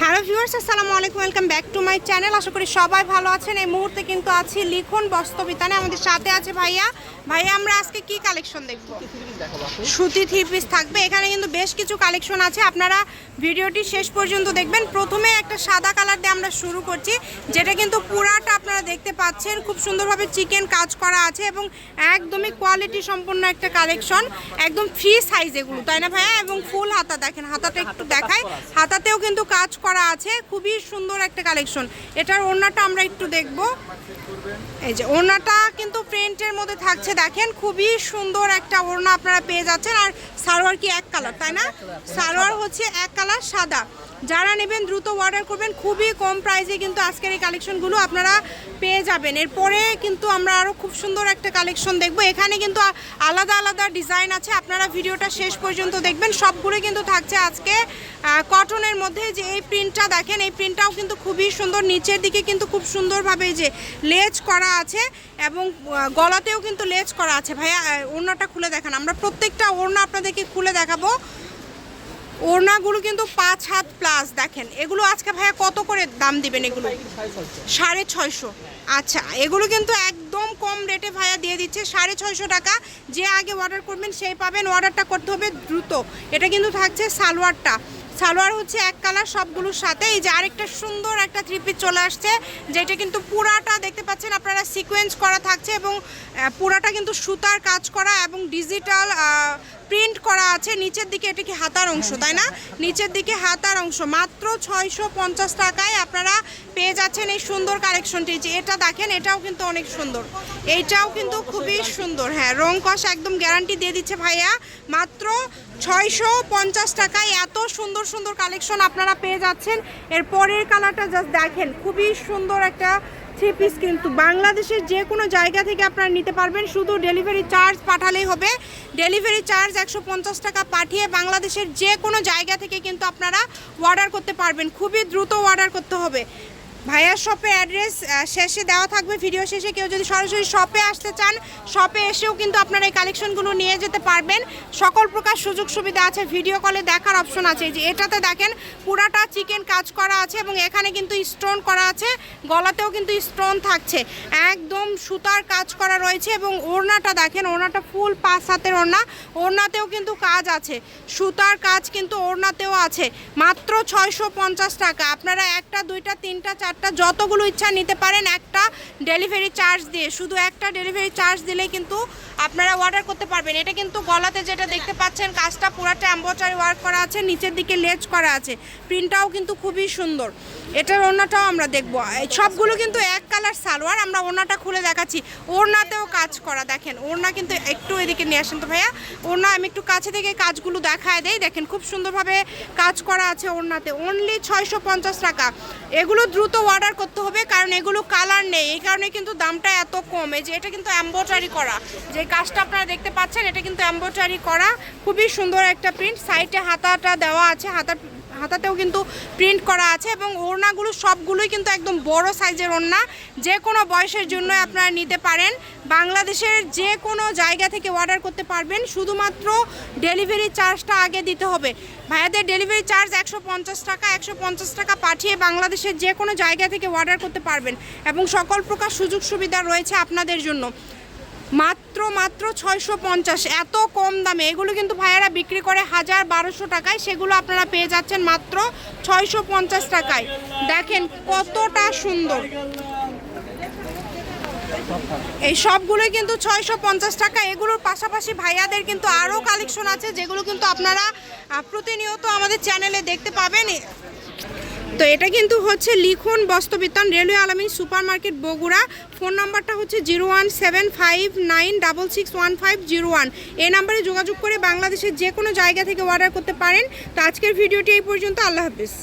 Hello viewers, আসসালামু আলাইকুম, welcome back to my channel. আশা করি সবাই ভালো আছেন। এই মুহূর্তে কিন্তু আছি লিখন বস্তবিতানে আমাদের সাথে আছে ভাইয়া। ভাইয়া, আমরা আজকে কি কালেকশন দেখব? সুতি থ্রি পিস থাকবে। এখানে কিন্তু বেশ কিছু কালেকশন আছে। আপনারা ভিডিওটি শেষ পর্যন্ত দেখবেন। প্রথমে একটা সাদা কালার দিয়ে আমরা শুরু করছি, যেটা কিন্তু পুরাটা আপনারা দেখতে পাচ্ছেন। খুব সুন্দরভাবে চিকেন কাজ করা আছে এবং একদমই কোয়ালিটি সম্পন্ন একটা কালেকশন। একদম ফ্রি সাইজ এগুলো, তাই না ভাইয়া? এবং ফুল হাতা, দেখেন, হাতাটা একটু দেখায় হাতাতেও কিন্তু কাজ করা আছে। খুবই সুন্দর একটা কালেকশন এটার ওড়নাটা আমরা একটু দেখব। এই যে ওড়নাটা কিন্তু প্রিন্টের মধ্যে থাকছে, দেখেন খুবই সুন্দর একটা ওড়না আপনারা পেয়ে যাচ্ছেন। আর সালোয়ার কি এক কালার, তাই না? সালোয়ার হচ্ছে এক কালার সাদা। যারা নেবেন দ্রুত অর্ডার করবেন, খুবই কম প্রাইসে কিন্তু আজকের এই কালেকশনগুলো আপনারা পেয়ে যাবেন। এরপরে কিন্তু আমরা আরও খুব সুন্দর একটা কালেকশন দেখব। এখানে কিন্তু আলাদা আলাদা ডিজাইন আছে, আপনারা ভিডিওটা শেষ পর্যন্ত দেখবেন। সবগুলো কিন্তু থাকছে আজকে কটনের মধ্যে। যে এই প্রিন্টটা দেখেন, এই প্রিন্টটাও কিন্তু খুবই সুন্দর। নিচের দিকে কিন্তু খুব সুন্দরভাবে যে লেজ করা আছে এবং গলাতেও কিন্তু লেজ করা আছে। ভাইয়া ওড়নাটা খুলে দেখান। আমরা প্রত্যেকটা ওড়না আপনাদেরকে খুলে দেখাবো। ওড়নাগুলো কিন্তু পাঁচ হাত প্লাস দেখেন। এগুলো আজকে ভাইয়া কত করে দাম দিবেন এগুলো? সাড়ে ছয়শো। আচ্ছা এগুলো কিন্তু একদম কম রেটে ভাইয়া দিয়ে দিচ্ছে। সাড়ে ছয়শো টাকা। যে আগে অর্ডার করবেন, সেই পাবেন। অর্ডারটা করতে হবে দ্রুত। এটা কিন্তু থাকছে সালোয়ারটা। সালোয়ার হচ্ছে এক কালার সবগুলোর সাথে। এই যে আরেকটা সুন্দর একটা থ্রি পিস চলে আসছে, যেটা কিন্তু পুরাটা দেখতে পাচ্ছেন আপনারা সিকোয়েন্স করা থাকছে এবং পুরাটা কিন্তু সুতার কাজ করা এবং ডিজিটাল প্রিন্ট করা আছে, নিচের দিকে এটি কি হাতার অংশ, তাই না? নিচের দিকে হাতার অংশ, মাত্র ছয়শো পঞ্চাশ টাকায় আপনারা পেয়ে যাচ্ছেন এই সুন্দর কালেকশনটি। যে এটা দেখেন, এটাও কিন্তু অনেক সুন্দর। এইটাও কিন্তু খুবই সুন্দর। হ্যাঁ রং কষ একদম গ্যারান্টি দিয়ে দিচ্ছে ভাইয়া। মাত্র ছয়শো পঞ্চাশ টাকায় এত সুন্দর সুন্দর কালেকশন আপনারা পেয়ে যাচ্ছেন। এর পরের কালারটা জাস্ট দেখেন, খুবই সুন্দর একটা থ্রি পিস কিন্তু বাংলাদেশের যে কোনো জায়গা থেকে আপনারা নিতে পারবেন। শুধু ডেলিভারি চার্জ পাঠালেই হবে। ডেলিভারি চার্জ একশো পঞ্চাশ টাকা পাঠিয়ে বাংলাদেশের যে কোনো জায়গা থেকে কিন্তু আপনারা অর্ডার করতে পারবেন। খুবই দ্রুত অর্ডার করতে হবে। ভাইয়ার শপের অ্যাড্রেস শেষে দেওয়া থাকবে, ভিডিও শেষে কেউ যদি সরাসরি শপে আসতে চান, শপে এসেও কিন্তু আপনারা এই কালেকশনগুলো নিয়ে যেতে পারবেন। সকল প্রকার সুযোগ সুবিধা আছে ভিডিও কলে দেখার অপশন আছে। যে এটাতে দেখেন, পুরাটা চিকেন কাজ করা আছে এবং এখানে কিন্তু স্টোন করা আছে, গলাতেও কিন্তু স্টোন থাকছে। একদম সুতার কাজ করা রয়েছে এবং ওড়নাটা দেখেন, ওড়নাটা ফুল পাঁচ হাতের ওড়না, ওড়নাতেও কিন্তু কাজ আছে। সুতার কাজ কিন্তু ওড়নাতেও আছে। মাত্র ছয়শো পঞ্চাশ টাকা। আপনারা একটা, দুইটা, তিনটা, চারটা যতগুলো ইচ্ছা নিতে পারেন একটা ডেলিভারি চার্জ দিয়ে শুধু একটা ডেলিভারি চার্জ দিলেই কিন্তু আপনারা অর্ডার করতে পারবেন। এটা কিন্তু গলাতে যেটা দেখতে পাচ্ছেন, কাজটা পুরাটা অ্যাম্বোচারি ওয়ার্ক করা আছে, নিচের দিকে লেজ করা আছে। প্রিন্টটাও কিন্তু খুবই সুন্দর। এটার ওড়নাটাও আমরা দেখব। সবগুলো কিন্তু এক কালার সালোয়ার, আমরা ওড়নাটা খুলে দেখাচ্ছি। ওড়নাতেও কাজ করা, দেখেন। ওড়না কিন্তু একটু এদিকে নিয়ে আসেন তো ভাইয়া। ওড়না আমি একটু কাছে থেকে কাজগুলো দেখায় দেই। দেখেন, খুব সুন্দরভাবে কাজ করা আছে ওড়নাতে। অনলি ছয়শো পঞ্চাশ টাকা। এগুলো দ্রুত অর্ডার করতে হবে, কারণ এগুলো কালার নেই। এই কারণে কিন্তু দামটা এত কম। এই যে, এটা কিন্তু এম্বোটারি করা। যে কাজটা আপনারা দেখতে পাচ্ছেন, এটা কিন্তু এম্বোটারি করা। খুবই সুন্দর একটা প্রিন্ট সাইডে হাতাটা দেওয়া আছে, হাতা, হাতাতেও কিন্তু প্রিন্ট করা আছে এবং ওড়নাগুলো সবগুলোই কিন্তু একদম বড় সাইজের ওড়না। যে কোনো বয়সের জন্য আপনারা নিতে পারেন। বাংলাদেশের যে কোনো জায়গা থেকে অর্ডার করতে পারবেন। শুধুমাত্র ডেলিভারি চার্জটা আগে দিতে হবে। ভাইয়াদের ডেলিভারি চার্জ একশো পঞ্চাশ টাকা, একশো পঞ্চাশ টাকা পাঠিয়ে বাংলাদেশের যে কোনো জায়গা থেকে অর্ডার করতে পারবেন। এবং সকল প্রকার সুযোগ সুবিধা রয়েছে আপনাদের জন্য। মাত্র মাত্র ছয়শো পঞ্চাশ। এত কম দামে। এগুলো কিন্তু ভাইয়ারা বিক্রি করে হাজার বারোশো টাকায়। সেগুলো আপনারা পেয়ে যাচ্ছেন মাত্র ছয়শো পঞ্চাশ টাকায়। দেখেন কতটা সুন্দর। এই সবগুলোই কিন্তু ছয়শো পঞ্চাশ টাকা। এগুলোর পাশাপাশি ভাইয়াদের কিন্তু আরও কালেকশন আছে, যেগুলো কিন্তু আপনারা প্রতিনিয়ত আমাদের চ্যানেলে দেখতে পাবেন। তো এটা কিন্তু হচ্ছে লিখুন বস্তবিতন railway Alamin super market Bogura. Phone নম্বরটা হচ্ছে zero one seven five nine double six one five zero one. এই নাম্বারে যোগাযোগ করে বাংলাদেশের যে কোনো জায়গা থেকে অর্ডার করতে পারেন। তো আজকের ভিডিওটি এই পর্যন্ত। আল্লাহ হাফিজ।